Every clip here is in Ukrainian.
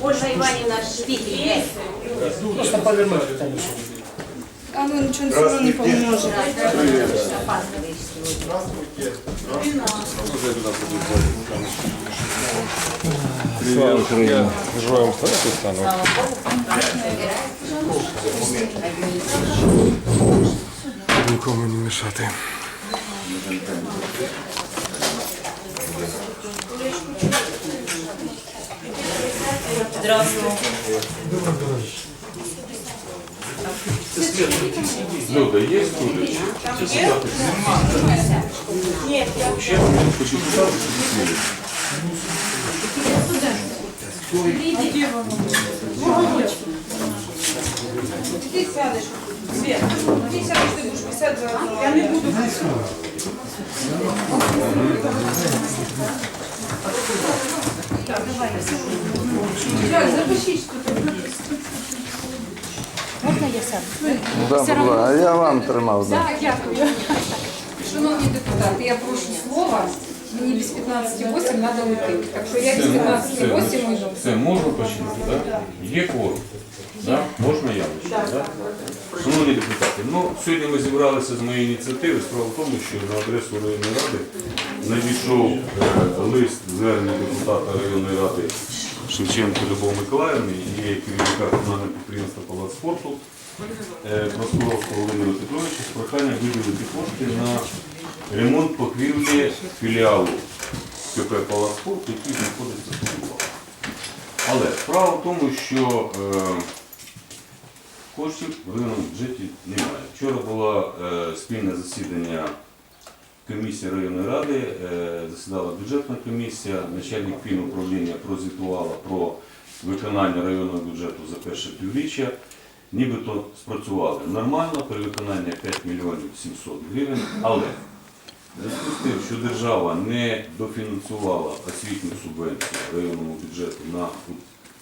Ольга Іванівна Швітль. Просто повернуть там. А ну нічого все одно не поможе. Опаздываешь сегодня. Слава слава стану. Нікому не мішати. Люда, є студент? Чи сідати? Нет, я Хочу сідати, чи сидіти? Ти сядеш. Свет, ти сядеш, ти будеш писати за Я не буду. Так, запишіть тут. Можна я сяду? Да, будь ласка, а я вам тримав. Да. Так, дякую. Шановні депутати, я прошу слова. Мені без 15.08 треба йти. Так що я без 15.08 йду. Все, можна починати, так? Є кворум. Да? Можна я почну, так? Шановні депутати, ну, сьогодні ми зібралися з моєї ініціативи. Справа в тому, що на адресу районної ради надійшов е, лист звернення депутата районної ради Шевченко Любов Миколаївни і керівника комунального підприємства Палац спорту е, Проскуровського Володимира Петровича з проханням виділити кошти на ремонт покрівлі філіалу КП Палац спорту, який знаходиться у Луганську. Але справа в тому, що е, коштів в районному бюджеті немає. Вчора було е, спільне засідання комісії районної ради, е, засідала бюджетна комісія, начальник фінуправління прозвітувала про виконання районного бюджету за перше півріччя. Нібито спрацювали нормально, перевиконання 5 мільйонів 700 гривень, але зв'язку з тим, що держава не дофінансувала освітню субвенцію районному бюджету на,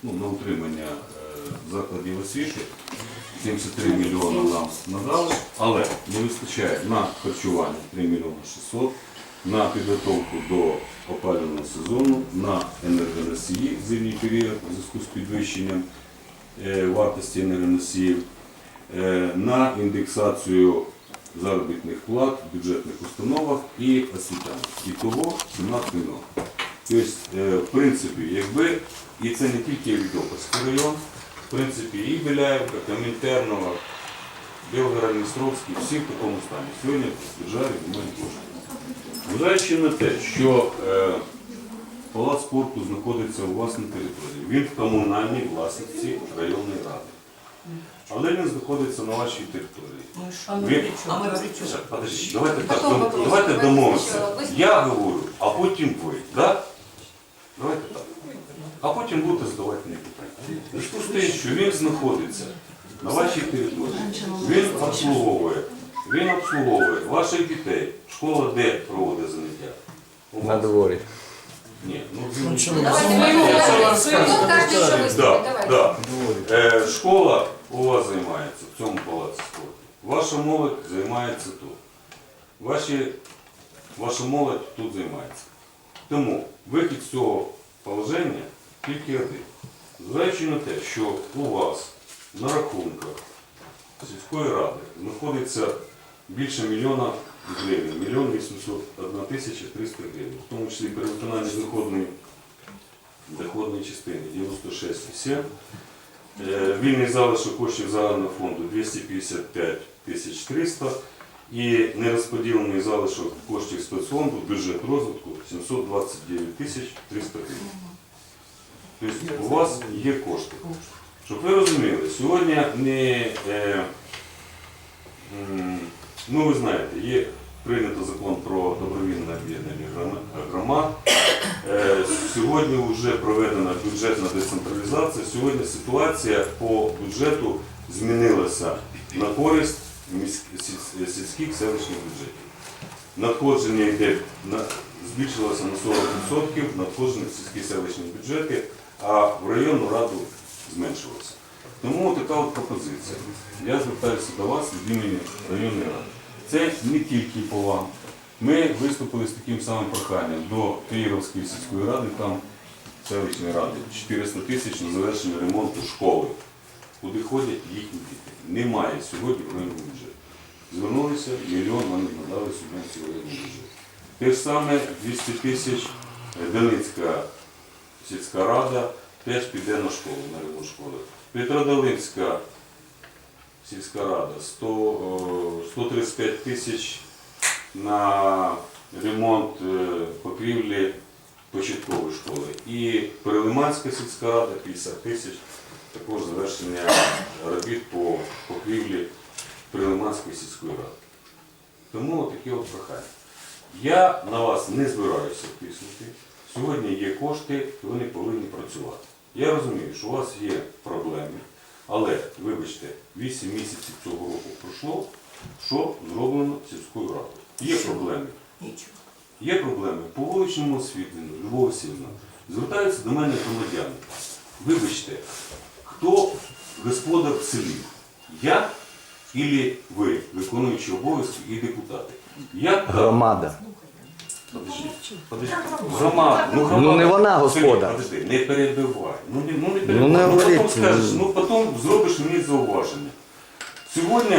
ну, на утримання е, закладів освіти, 73 мільйони нам надали, але не вистачає на харчування 3 мільйони 600, на підготовку до опалювального сезону, на енергоносії в зимній період у зв'язку з підвищенням е, вартості енергоносіїв, е, на індексацію заробітних плат в бюджетних установах і освітян. І того 17 мільйонів. Тобто, е, в принципі, якби, і це не тільки Відопольський район, в принципі, і Біляєвка, Комінтернова, Білгород-Дністровський, всі в такому стані. Сьогодні в державі немає коштів. Зважаючи на те, що е, палац спорту знаходиться у вас на території, він в комунальній власності районної ради. Але він знаходиться на вашій території. Він... Подожди, давайте так, дом- давайте домовимося. Я говорю, а потім ви. Да? Давайте так. А потім будете задавати мені зв'язку з тим, що він знаходиться на вашій території, він обслуговує, він обслуговує ваших дітей. Школа де проводить заняття? У На дворі. Ні, ну Давайте ми йому кажемо, що виступить. Да, Давайте. да. Е, школа у вас займається в цьому палаці спорту. Ваша молодь займається тут. Ваші, ваша молодь тут займається. Тому вихід з цього положення тільки один. Зважаючи на те, що у вас на рахунках сільської ради знаходиться більше мільйона гривень, мільйон 801 тисяча 300 гривень, в тому числі перевиконання доходної доходної частини 96,7. Е, Вільний залишок коштів загального фонду 255 тисяч 300 і нерозподілений залишок коштів спецфонду бюджет розвитку 729 тисяч 300 гривень. Тобто у вас є кошти. Щоб ви розуміли, сьогодні не, е, ну ви знаєте, є прийнято закон про добровільне об'єднання громад. Е, Сьогодні вже проведена бюджетна децентралізація. Сьогодні ситуація по бюджету змінилася на користь сільських селищних бюджетів. Надходження йде збільшилося на 40% надходження в сільські селищні бюджети, а в районну раду зменшилося. Тому така от пропозиція. Я звертаюся до вас від імені районної ради. Це не тільки по вам, Ми виступили з таким самим проханням до Київської сільської ради, там селищної ради, 400 тисяч на завершення ремонту школи, куди ходять їхні діти. Немає сьогодні воєнного бюджету. Звернулися, мільйон вони надали субвенцію воєнного бюджету. Те ж саме 200 тисяч Долинська сільська рада теж піде на школу, на ремонт школи. Петродолинська сільська рада 100, 135 тисяч на ремонт е, покрівлі початкової школи. І Перелиманська сільська рада 50 тисяч також завершення робіт по покрівлі Перелиманської сільської ради. Тому такі от прохання. Я на вас не збираюся тиснути. Сьогодні є кошти, вони повинні працювати. Я розумію, що у вас є проблеми, але, вибачте, 8 місяців цього року пройшло, що зроблено сільською радою. Є проблеми. Є проблеми по вуличному освітленню, Любов Васильівна. Звертаються до мене громадяни. Вибачте, хто господар в селі? Я і ви, виконуючі обов'язки і депутати? Я. Громада. Подожди, подожди. Громада, ну громада. Ну, не вона. Подожди, не перебивай. Ну не, ну, не перебивай. Ну, не потім говоріть, скажеш, ну. ну потім зробиш мені зауваження. Сьогодні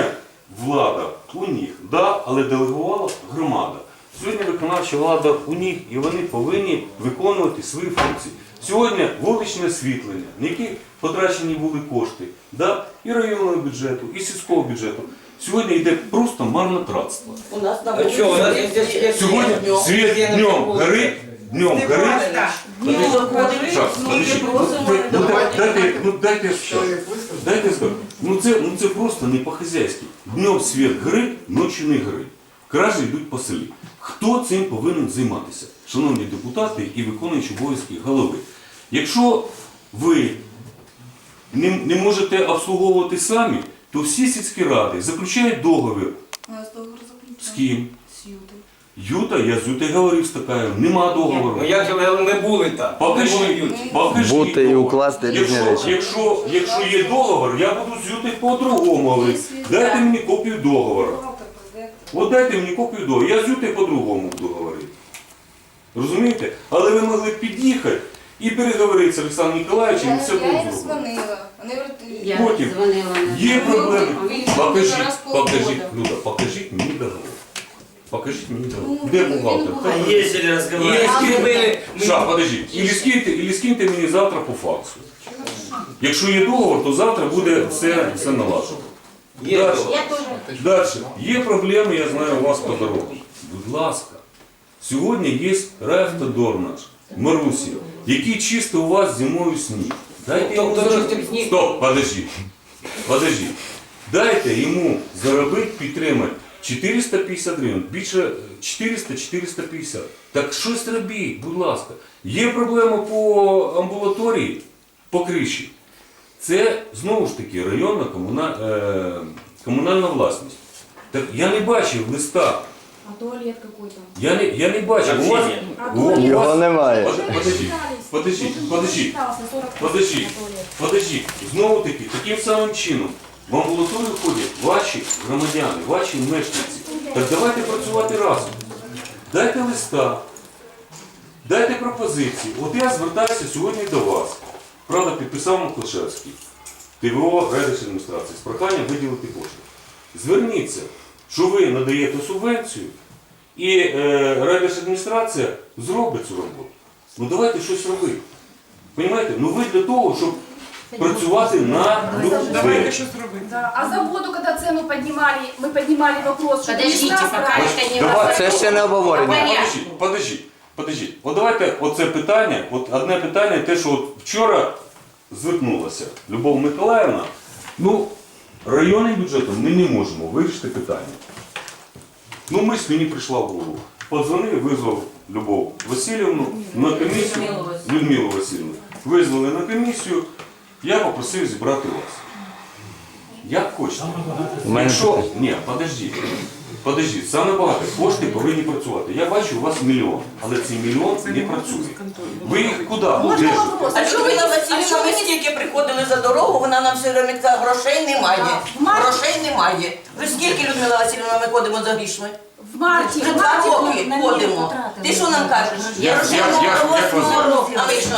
влада у них, да, але делегувала громада. Сьогодні виконавча влада у них і вони повинні виконувати свої функції. Сьогодні вуличне освітлення, на які потрачені були кошти, да, і районного бюджету, і сільського бюджету. Сьогодні йде просто марнотратство. У нас на А что, у нас свет Сьогодні світ днем горить, днем горить. Подожди. просимо Ну, ну, давати. Дайте, ну дайте. Дайте скажу. Ну це, ну це просто не по-хазяйськи. Днем світ горить, ночі не горить. Кражі йдуть по селі. Хто цим повинен займатися? Шановні депутати і виконуючі обов'язки голови. Якщо ви не, не можете обслуговувати самі, то всі сільські ради заключають договір. У нас договор З ким? З Ютою. Юта, я з Ютою говорив з такою, нема договору. Ну як же ви не були там? Не були Покажіть, покажіть Бути і укласти різні якщо, речі. Якщо, якщо є договор, я буду з Ютою по-другому говорити. Дайте мені копію договору. От дайте мені копію договору. Я з Ютою по-другому буду говорити. Розумієте? Але ви могли б під'їхати і переговорити з Олександром Ніколаєвичем, і все Я було зроблено. дзвонила. Я Потім дзвонила на Є проблеми. Він Покажіть, раз в полгода. покажіть, Люда, покажіть мені договор. Покажіть мені договор. Ну, Де він бухгалтер? бухгалтер. Хто? Ездили, разговаривали. Если были... Ша, подождіть, ілі скиньте, ілі скиньте мені завтра по факсу. Якщо є договор, то завтра буде все, все налажено. Есть Дальше. договор. Я теж. Далі. Є проблеми, я знаю, у вас по дорогах. Будь ласка. Сьогодні є райавтодор наш, Марусі, який чисто у вас зимою сніг. Дайте йому Тобто, заробити. Стоп, подожди. Подожди. Дайте йому заробити, підтримати 450 гривень, більше 400-450. Так щось робіть, будь ласка. Є проблема по амбулаторії, по криші. Це знову ж таки районна комуна... е... комунальна власність. Так я не бачив листа. А туалет какой там? Я не, я не бачив. У вас, у, у Його немає. Под- Подожди, подожди, подожди, подожди, подожди. Знову таки, таким самим чином в амбулаторію ходять ваші громадяни, ваші мешканці. Так давайте працювати разом. Дайте листа, дайте пропозиції. От я звертаюся сьогодні до вас. Правда, підписав Маклашевський, ТВО райдержадміністрації з проханням виділити кошти. Зверніться, що ви надаєте субвенцію, і е, райдержадміністрація зробить цю роботу. Ну давайте щось робити. Понімаєте? Ну ви для того, щоб працювати на людей. Да. А за воду, когда цену поднимали, мы поднимали вопрос, что Подождите, пока это не Давай. Це ще не обговорення. Подождіть, подождіть, подождіть. От давайте оце питання, от одне питання, те, що от вчора звернулася Любов Миколаївна. Ну, районним бюджетом ми не можемо вирішити питання. Ну, мисль мені прийшла в голову. Подзвонив, визвав Любов Васильівну на комісію. Людмилу Васильівну. Визвали на комісію, я попросив зібрати вас. Як хочете. Якщо, ні, подождіть. Подождіть, саме багато. Кошти повинні працювати. Я бачу, у вас мільйон, але цей мільйон не працює. Ви їх куди? держите? А що ви на Васильівна, ми скільки приходили за дорогу, вона нам все время казала, грошей немає. Грошей немає. Ви скільки, Людмила Васильівна, ми ходимо за грішми? В марте, Вже в два марте роки на ходимо. потратили. Ти що нам кажеш? Я- Грошей я- на я- як вас руководство. звати? А ви що?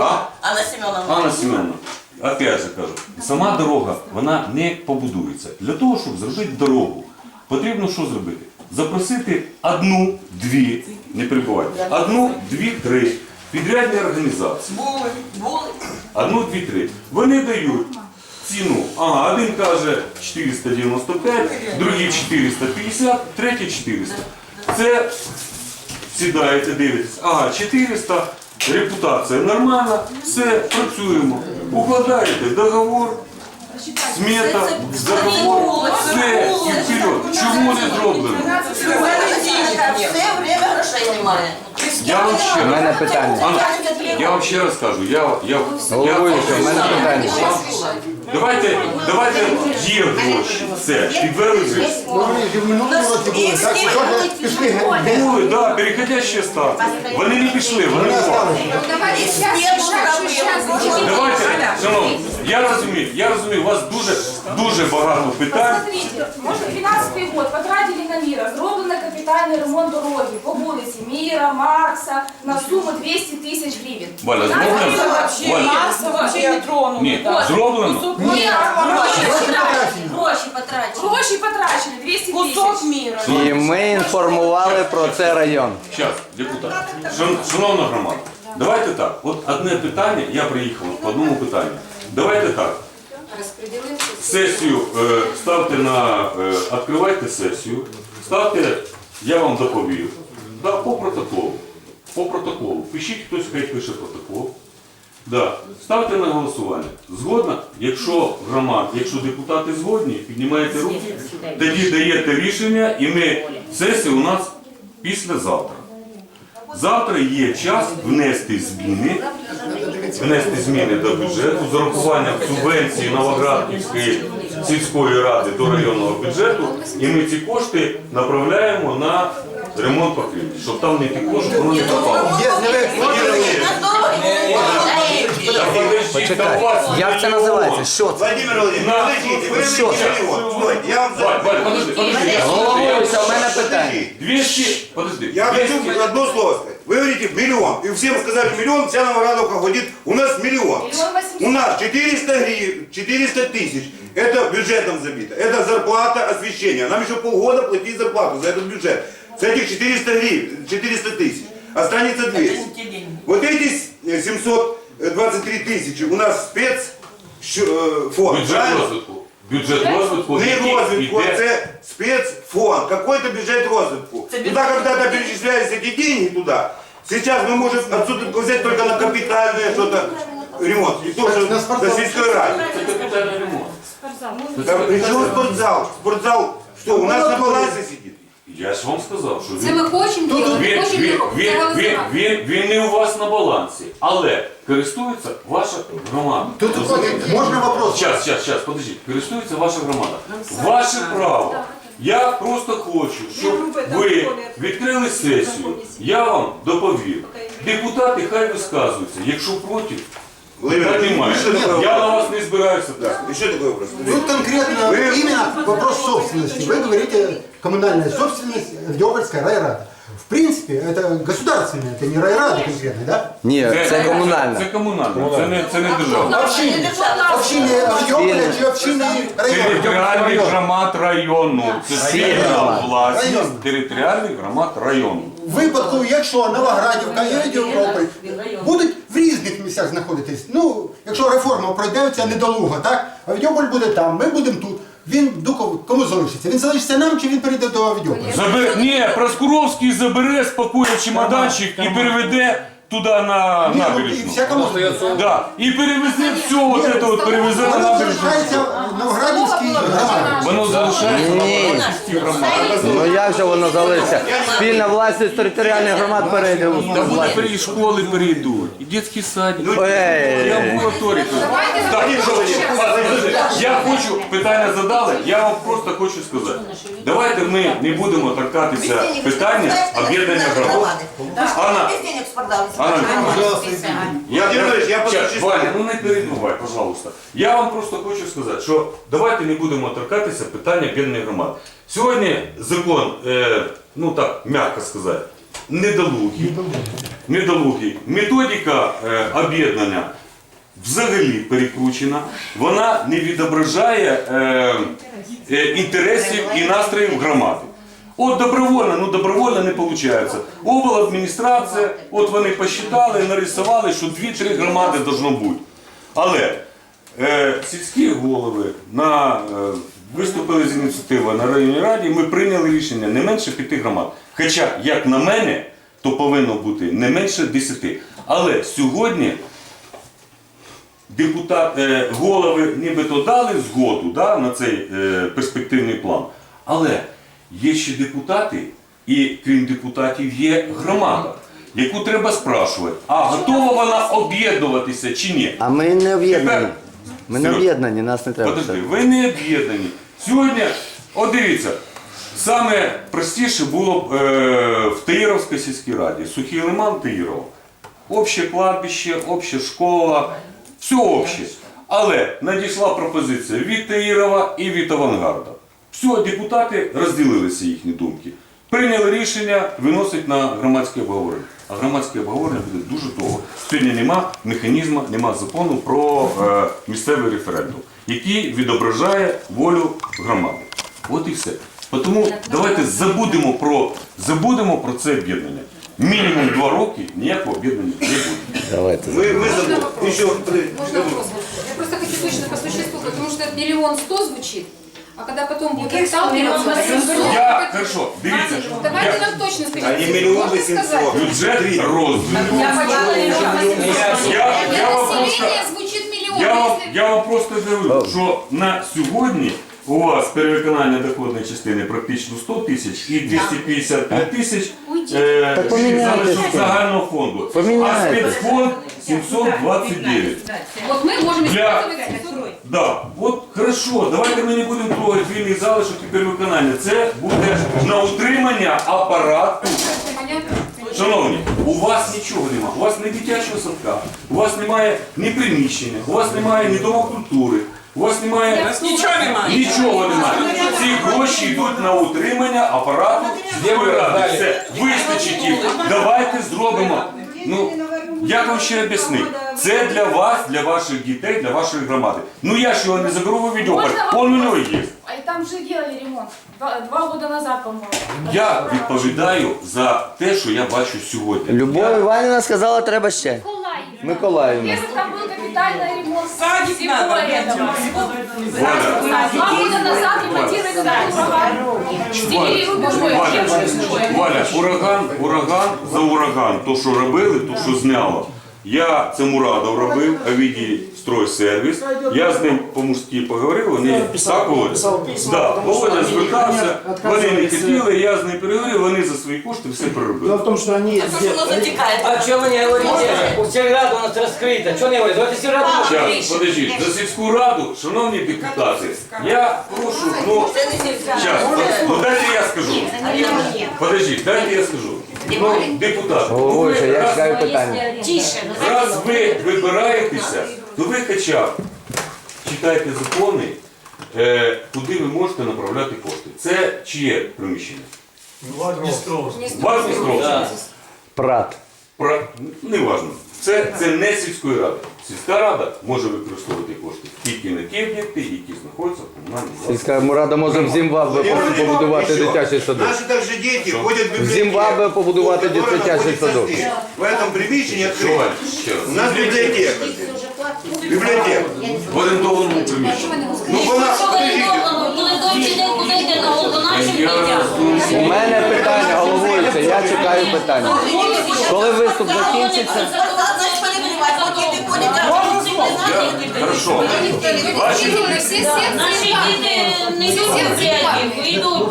А? Анна Семеновна. Анна Семеновна, опять же кажу, сама дорога вона не побудується. Для того, щоб зробити дорогу, потрібно що зробити? Запросити одну, дві, не перебувайте, одну, дві, три підрядні організації. Були, були. Одну, дві, три. Вони дають ціну. Ага, один каже 495, другий 450, третій 400. Це сідаєте, дивитесь. Ага, 400, репутація нормальна, все, працюємо. Укладаєте договор, смета, договор, все, і вперед. Чому не зроблено? Все время грошей немає. Я вам ще У мене питання. Анна, я вам ще раз кажу, я, я, я, Головуюча, в мене питання. Давайте, давайте є гроші. Все, підвели вже. Були, да, переходящі ставки. Вони не пішли, вони не Давайте сейчас, сейчас, сейчас. Давайте, шановні, я розумію, я розумію, у вас дуже, дуже багато питань. Посмотрите, может 12 год потратили на мира, зроблено капітальний ремонт дороги по вулиці Міра, Маркса на суму 200 тисяч гривень. Валя, зроблено? Валя, ні, зроблено. Міра, гроші, Гроші потрачені. гроші потрачені, 200 тисяч. міра. І ми інформували про це район. Зараз, депутат. Шановна громада, давайте так. От одне питання, я приїхав по одному питанню. Давайте так. Сесію е, ставте на. Е, відкривайте сесію. Ставте, я вам доповів. Да, по протоколу. По протоколу. Пишіть, хтось хай пише протокол. Да. Ставте на голосування. Згодна, якщо громад, якщо депутати згодні, піднімаєте руки, тоді даєте рішення, і ми сесія у нас післязавтра. Завтра є час внести зміни, внести зміни до бюджету з урахуванням субвенції Новоградківської сільської ради до районного бюджету, і ми ці кошти направляємо на ремонт покрівлі, щоб там не текло, щоб воно не попало. Почекай, як це називається? Що це? Владимир Володимирович, подождите, ви Що я вам Валь, Валь, я- Головою, це в мене питання. Подожди. подожди. Я а хочу одно слово сказать. Вы говорите миллион. И всем сказали миллион, вся Новорадовка ходит. У нас миллион. У нас 400 гривен, 400 тысяч. Это бюджетом забито. Это зарплата освещения. Нам еще полгода платить зарплату за этот бюджет. С этих 400 гривен, 400 тысяч. А Останется 200. Вот эти с- 700 Э, е, 23 тысячи. У нас спецфонд. Э, бюджет правильно? розвитку. Бюджет розвитку. Не який розвитку, а йде- це спецфонд. Какой-то бюджет розвитку. Це ну, бюджет. Туда когда-то перечислялись эти деньги туда. Сейчас мы можем отсюда взять только на капитальное что-то ремонт. И тоже что на сельской ради. Це ремонт. Там, причем спортзал? Спортзал, что, у ну, нас на балансе сидит? Я ж вам сказав, що Це він, ми хочемо робити, він, хочемо він, робити. він, він, він, він не у вас на балансі, але користується ваша громада. Тут можно вопрос? Сейчас, сейчас, сейчас, подождіть. Користується ваша громада. Ваше право. Я просто хочу, щоб ви відкрили сесію. Я вам доповів. Депутати хай висказуються. Якщо проти, Владимир, питань немає. еще такой Я на вопрос. вас не збираюся. Да, еще такой вопрос. Тут конкретно Вы- именно вопрос собственности. Вы говорите коммунальная собственность Авдеопольская райрада. В принципе, это государственная, это не райрада конкретно, да? Ні, це Це комунальне. комунальне, це не, це не державне. Общины. Общины Авдеополя чи общины Територіальних района? громад району. Це спільна громад. власність Район. територіальних громад району. В випадку, якщо Новоградівка і Європи будуть в різних місцях знаходитись, ну, якщо реформа пройде, це недолуга, так? Авдіополь буде там, ми будемо тут. Він до кому залишиться? Він залишиться нам чи він перейде до Авдіополя? Забер... Ні, Проскуровський забере спакує чемоданчик і переведе туди на Ні, ну, набережну. всякому Да. І перевезе все, от це от перевезе на Воно набережну. залишається в Новоградівській громаді. Воно залишається Ні. на громаді. Ну як же воно залишиться? Спільна власність територіальних громад перейде у Та власність. буде і школи перейдуть, і дитячий садик, і Ей. амбулаторії. Так, я хочу, питання задали, я вам просто хочу сказати. Давайте ми не будемо торкатися питання об'єднання громад. Анна, Денег Я. Ваня, ну не перебувай, пожалуйста. Я вам просто хочу сказати, що давайте не будемо торкатися питання об'єднаних громад. Сьогодні закон, е, ну так, м'яко сказати, недолугий. недолугий. Методика е, об'єднання взагалі перекручена. Вона не відображає е, е, інтересів і настроїв громади. От добровольно, ну добровольно не виходить. Обладміністрація, от вони посчитали, нарисували, що 2-3 громади должно бути. Але е, сільські голови на, е, виступили з ініціативою на районній раді, ми прийняли рішення не менше п'яти громад. Хоча, як на мене, то повинно бути не менше 10. Але сьогодні депутат, е, голови нібито дали згоду да, на цей е, перспективний план. Але є ще депутати, і крім депутатів є громада, яку треба спрашувати, а готова вона об'єднуватися чи ні? А ми не об'єднані. Ми не об'єднані, нас не треба. Подожди, ви не об'єднані. Сьогодні, от дивіться, саме простіше було б е, в Таїровській сільській раді, Сухий Лиман Таїров. Обще кладбище, обща школа, все обще. Але надійшла пропозиція від Таїрова і від Авангарда. Все, депутати розділилися їхні думки. Прийняли рішення виносить на громадське обговорення. А громадське обговорення буде дуже довго. Сьогодні нема механізму, нема закону про е, місцевий референдум, який відображає волю громади. От і все. Тому давайте забудемо про, забудемо про це об'єднання. Мінімум два роки ніякого об'єднання не буде. Давайте. Мы, мы забудем. Еще. Можно вопрос? Я просто хочу точно по существу, потому что миллион сто звучит, а когда потом будет сталкиваться. Я, хорошо, дивіться, Давайте нам точно скажите. А не Можно восемьсот. сказать? бюджет розвитку. Я Я, вам просто... населения звучит миллион. Я вам, если- я вам просто говорю, що на сьогодні у вас перевиконання доходної частини практично 100 тисяч і 255 тисяч е, Так поміняйте залишок це. загального фонду. А Поміняйте. спецфонд 729. Вот мы можем Для- использовать 700. Да, от хорошо, давайте ми не будемо трогати вільний залишок і перевиконання. Це буде на утримання апарату. Понятно? Шановні, у вас нічого немає, у вас не дитячого садка, у вас немає ні приміщення, у вас немає ні дому культури, у вас немає Нічого немає. нічого немає. Ці гроші йдуть на утримання апарату Верховної Ради. Все, вистачить їх. Давайте зробимо. Ну, як вам ще об'яснити? Це для вас, для ваших дітей, для вашої громади. Ну я ж його не заберу в відьопар, он у нього є. А и там же делали ремонт. Два, два года назад, по-моему. Я відповідаю за те, що я бачу сьогодні. Любов Іванівна сказала, треба ще. Миколаївна. Если там был капитальный ремонт Садик всего надо. этого. Валя, Два года назад ремонтировали этот ураган. Стелили рубежой. Валя, Валя, ураган, ураган за ураган. То, що робили, то, що зняло. Я це Мурадов робив, Авідій стройсервіс. Я з ним по-мужськи поговорив, вони так говорять. Да, Володя звертався, вони не хотіли, я з ним переговорив, вони за свої кошти все переробили. То, что оно затекает. А что вы не говорите? Сельрада у нас раскрыта. Что не говорите? Давайте сельраду. Зараз, подождіть, за сільську раду, шановні депутати, я прошу, ну, зараз, ну дайте я скажу. Подождіть, дайте я скажу. Ну, депутати, ну, ви я раз- чекаю питання. Тише. Раз ви вибираєтеся, то ви хоча б читайте закони, е, куди ви можете направляти кошти. Це чиє приміщення? Вас Дністровський? Прат. Про... Неважно. Це, це не сільської ради. Сільська рада може використовувати кошти тільки на ті об'єкти, які знаходяться в комунальній власності. Сільська рада може в Зімбабве побудувати дитячий садок. Наши также дети ходят в. Зимбабве побудувати в которой дитячий находится садок. В этом приміщенні ще раз. У нас библиотека. Бібліотека. В орендованому приміщенні. Ну вона, дітям? У мене питання, головуюча, я чекаю питання. Коли виступ закінчиться, Значить, перебивати, поки ти ходять, а ви не знаєте, Хорошо. Ваші Наші діти не йдуть.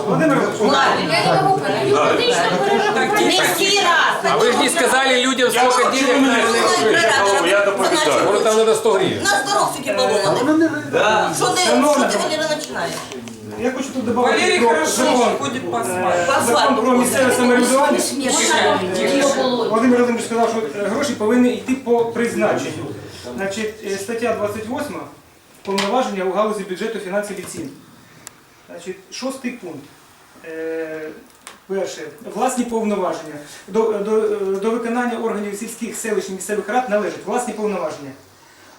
Раз. А вы же не сказали людям, Я сколько денег мене слухаєте? Я доповідаю. Может там надо 100 гривен. На дорог тільки. Да. Що ти, що ти починаєш? Я хочу тут добавити про закон. По Закон про місцеве самоврядування. Володимир Володимирович сказав, що е, гроші повинні йти по призначенню. Значить, е, стаття 28 повноваження у галузі бюджету фінансів і цін. Значить, шостий пункт. Е, Перше, власні повноваження. До, до, до виконання органів сільських селищних місцевих рад належать власні повноваження.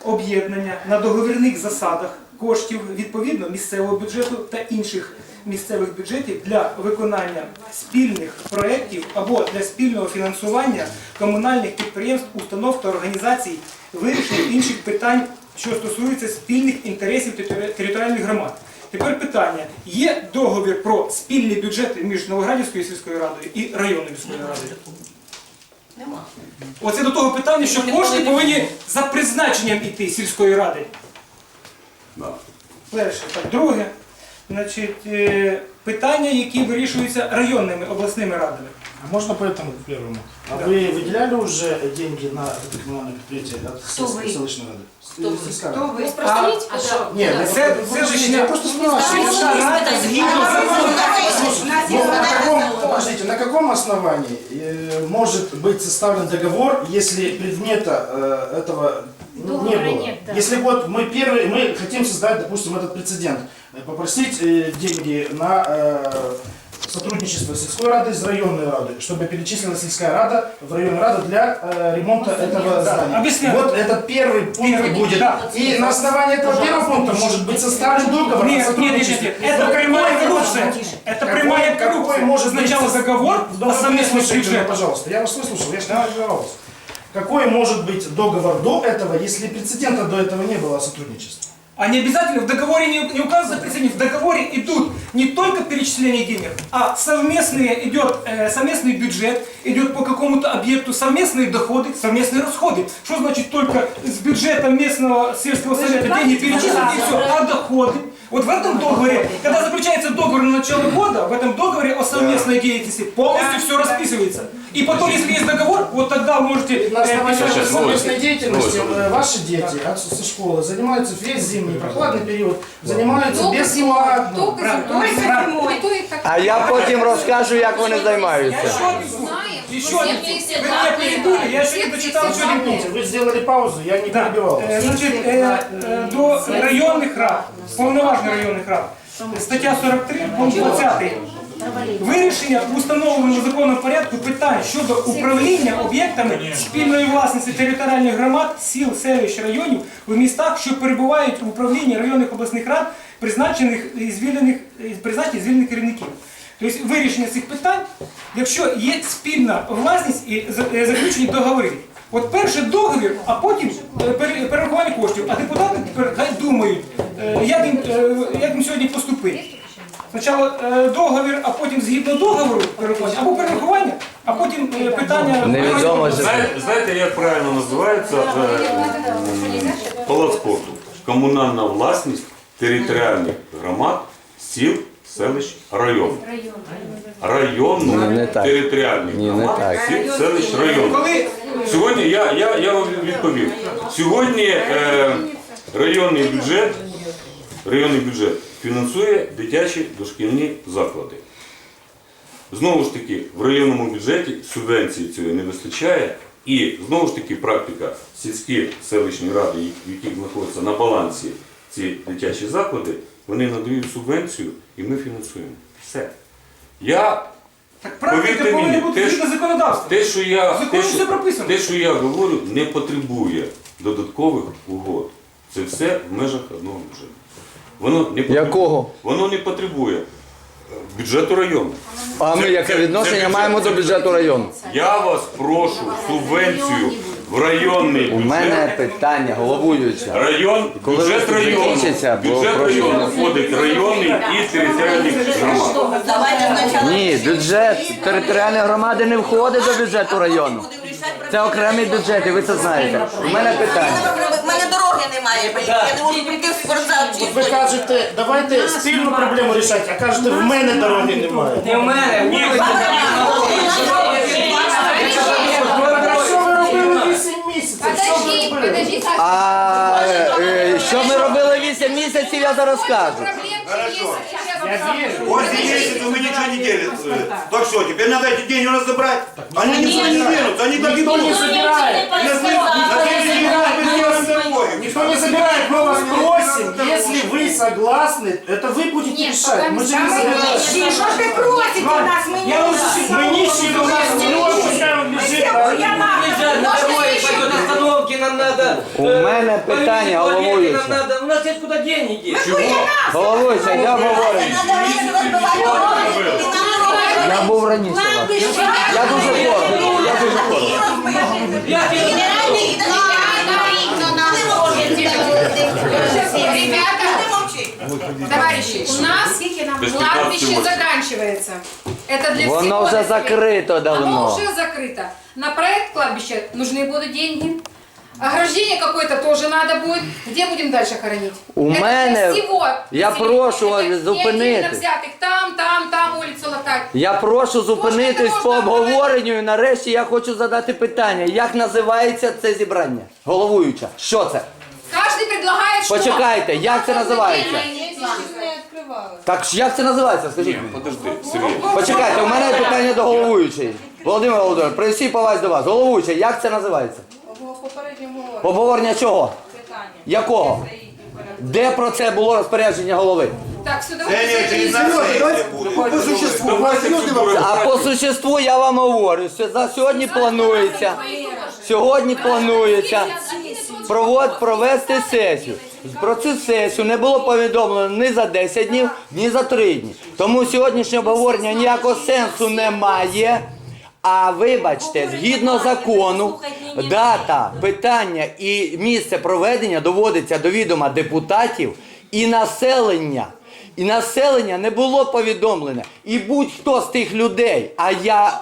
Об'єднання на договірних засадах коштів відповідно місцевого бюджету та інших місцевих бюджетів для виконання спільних проєктів або для спільного фінансування комунальних підприємств, установ та організацій, вирішення інших питань, що стосуються спільних інтересів територіальних громад. Тепер питання: є договір про спільні бюджети між Новоградівською сільською радою і районною міською радою? Нема. Оце до того питання, що кошти повинні за призначенням іти сільської ради. Да. Перше. Так, друге, значить, е, питання, які вирішуються районними обласними радами. А можно по этому к первому? А вы выделяли уже деньги на это коммунальное предприятие от сельской селищной рады? Сельская рада. Ви спросіть, А що? Нет, ну, Це- вы- це вы- ж я просто спрашиваю. Сільська рада згідно закону. Ну, на каком, подождите, на каком основании э, может быть составлен договор, если предмета э, этого не Договора было? нет, да. Если вот мы первый, мы хотим создать, допустим, этот прецедент, э, попросить э, деньги на э, сотрудничество сельской рады с районной радой, чтобы перечислила сельская рада в районную раду для э, ремонта этого здания. объясняю. Вот это первый пункт Первый, будет. да. И на основании этого первого пункта может быть составлен договор о Нет, нет, нет, сотрудничестве. нет, это прямая коррупция. Это Какой- прямая какой коррупция. может быть Сначала договор, Ну, а вы совместный выслушайте меня, бюджет. пожалуйста, я вас выслушал, я же не отбивался. Какой может быть договор до этого, если прецедента до этого не было о сотрудничестве? Не обязательно, в договоре не, не указывается прецедент, в договоре идут не только перечисление денег, а совместные, идет э, совместный бюджет, идет по какому-то объекту совместные доходы, совместные расходы. Что значит только с бюджета местного сельского совета деньги перечислены и все, а доходы? Вот в этом договоре, когда заключается договор на начало года, в этом договоре о совместной деятельности полностью все расписывается. И потом, если есть договор, вот тогда вы можете э, На основании писать. вашей совместной деятельности э, ваши дети от, со школы занимаются весь зимний прохладный период, занимаются бесплатно. А я потім розкажу, як вони займаються. Еще один пункт. Вы меня перебили, я еще не дочитал еще один пункт. Вы сделали паузу, я не Да. перебивал вас. Значить, е, е, до районних рад, повноважень районних рад, стаття 43, пункт 20. Вирішення в установленому законом порядку питань щодо управління об'єктами спільної власності територіальних громад, сіл, селищ, районів в містах, що перебувають в управлінні районних обласних рад, призначених і звільнених, і призначених звільнених керівників. Тобто вирішення цих питань, якщо є спільна власність і е, заключені договори. От перший договір, а потім е, перерахування коштів. А депутати тепер хай думають, е, як їм, як їм сьогодні поступити. Спочатку е, договір, а потім згідно договору перерахування, або перерахування, а потім е, питання. Невідомо, що Знаєте, знаєте, як правильно називається е, палац спорту? Комунальна власність територіальних громад, сіл, селищ, районів. Районну не так. територіальних Ні, не громад, так. сіл, селищ, районів. Коли Сьогодні я, я, я вам відповів. Сьогодні е, районний бюджет, районний бюджет фінансує дитячі дошкільні заклади. Знову ж таки, в районному бюджеті субвенції цієї не вистачає. І знову ж таки практика сільські селищні ради, в яких знаходяться на балансі ці дитячі заклади, вони надають субвенцію і ми фінансуємо. Все. Я так практика Повірте повинна мені, бути те, згідно законодавства. те, що я, Законі те, все що, прописано. те, що я говорю, не потребує додаткових угод. Це все в межах одного бюджету. Воно не потребує, Якого? Воно не потребує бюджету району. А ми Це- яке це- це відношення бюджет- маємо до це бюджету району? Я вас прошу субвенцію в районний У бюджет. мене питання головуюча. Район, Коли бюджет виступ району, закінчиться, бо бюджет прошу. району входить районний і територіальний громад. Давайте спочатку. Ні, бюджет територіальної громади не входить до бюджету району. Це окремий бюджет, і ви це знаєте. У мене питання. У мене дороги немає, я не можу прийти в спортзал Ви кажете, давайте спільну проблему рішати, а кажете, в мене дороги немає. Не в мене, ні, А що ви робили 8 місяців? Що ви робили? А е, що ми робили 8 місяців, я зараз скажу. Сейчас. Я вірю. 8 месяцев мы ничего не делали. Так что, теперь надо эти деньги у нас забрать? Они никуда не денутся, они так и Никто не будут. собирает. Никто не забирает, мы вас просим, если вы согласны, это вы будете решать. Мы же не забираем. Что ты просите нас? Мы не Я уже мы нищие, у нас миллион, пускай он лежит. а Приезжать на дороге, остановки, нам надо... У э, мене туалеты питання, нам головуюча. надо. У нас есть куда деньги деть. Головуюча, я говорю. Я був раніше вас. Я дуже коротко. Я дуже коротко. Я тебе- товарищи, у нас кладбище 15 заканчивается. Это для Воно всего вже населения. закрито Оно давно. уже закрыто. На проект кладбища нужны будут деньги. Ограждение какое-то тоже надо будет. Где будем дальше хоронить? У Это для мене- всего я населения. прошу вас Это не зупинитись. отдельно взятых там, там, там улицу латать. Я прошу зупинитись Можна, по можна обговоренню і нарешті я хочу задати питання. Як називається це зібрання? Головуюча. Що це? Каждый предлагает что? Почекайте, як це називається? Так ж як це називається? Скажіть. Ні, мені. подожди, Сергій. Почекайте, у мене є питання до головуючої. Володимир Володимирович, при всій повазі до вас. Головуюча, як це називається? Обговорення чого? Якого? Де про це було розпорядження голови? Так, по существу. А по существу я вам говорю, що за сьогодні планується. Сьогодні планується провод, провести сесію. Про цю сесію не було повідомлено ні за 10 днів, ні за 3 дні. Тому сьогоднішнє обговорення ніякого сенсу немає. А вибачте, згідно закону, дата, питання і місце проведення доводиться до відома депутатів і населення. І населення не було повідомлене. І будь-хто з тих людей, а я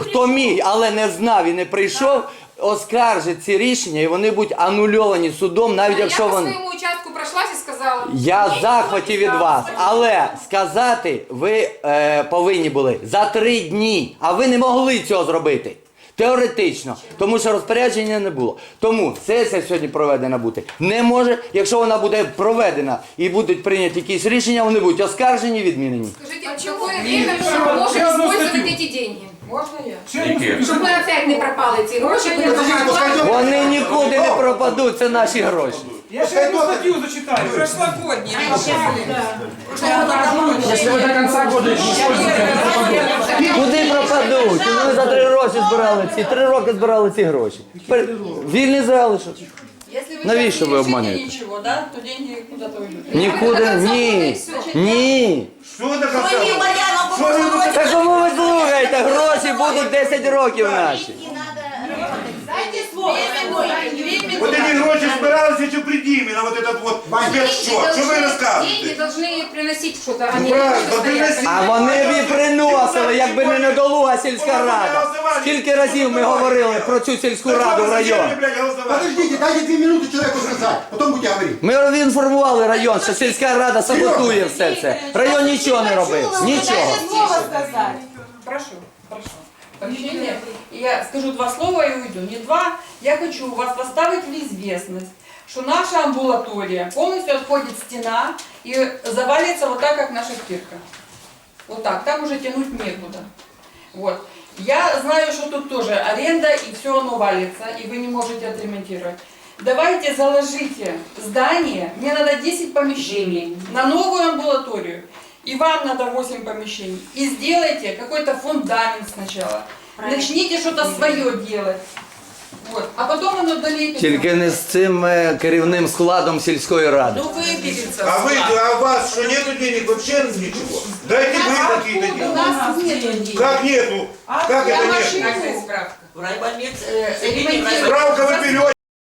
хто міг, але не знав і не прийшов, оскаржить ці рішення, і вони будуть анульовані судом, навіть якщо Я по вони. своему участку прошлась и сказала. Я в захваті від вас, але сказати ви е, повинні були за три дні, а ви не могли цього зробити. Теоретично, тому що розпорядження не було. Тому сесія сьогодні проведена бути не може. Якщо вона буде проведена і будуть прийняті якісь рішення, вони будуть оскаржені, відмінені. Скажите, в какое время мы можем использовать эти деньги? Яке? Чтобы мы опять не пропали эти гроши. Подождите, пускай идет. Вони нікуди не пропадуть, це наші гроші. Я ще одну статтю зачитаю. Если вы до конца года их не используете, Куди пропадуть? Ми за три роки збирали ці, три роки збирали ці гроші. Тепер Вільні залишок. Навіщо ви обманюєте? Ничего, да? То деньги куда-то уйдут. Нікуди, ні, ні. Що Що ви. Та кому ви слухаєте? Гроші будуть 10 років наші. Дайте слово. Вот эти гроши збиралися чи придіми на вот этот вот спецсчет. Що ви Деньги розказуєте? должны приносить что-то, а Ну, не правильно, просто стоять. приносить. А вони б і приносили, якби не недолуга сільська рада. Скільки разів ми говорили про цю сільську раду в район? Подождите, дайте две минуты человеку сказать, потом будете говорить. Ми інформували район, що сільська рада саботує все це. Район нічого не робив. Нічого. Слово сказать. Прошу, прошу. Прощения. Я скажу два слова и уйду. Не два. Я хочу вас поставить в известность, что наша амбулатория полностью отходит стена и завалится вот так, как наша кирка. Вот так. Там уже тянуть некуда. Вот. Я знаю, что тут тоже аренда и все оно валится, и вы не можете отремонтировать. Давайте заложите здание, мне надо 10 помещений на новую амбулаторию, и вам надо 8 помещений. И сделайте какой-то фундамент сначала. Начните что-то свое делать. Вот. А потом оно долепится. Тільки не з цим е, керівним складом сільської ради. Ну выберется. А вы, а у вас что, нету денег вообще ничего? Дайте вы какие-то У деньги. нас нет денег. Как нету? Как Я это нет? машину в райбольнице. Ремонтирую. Справка в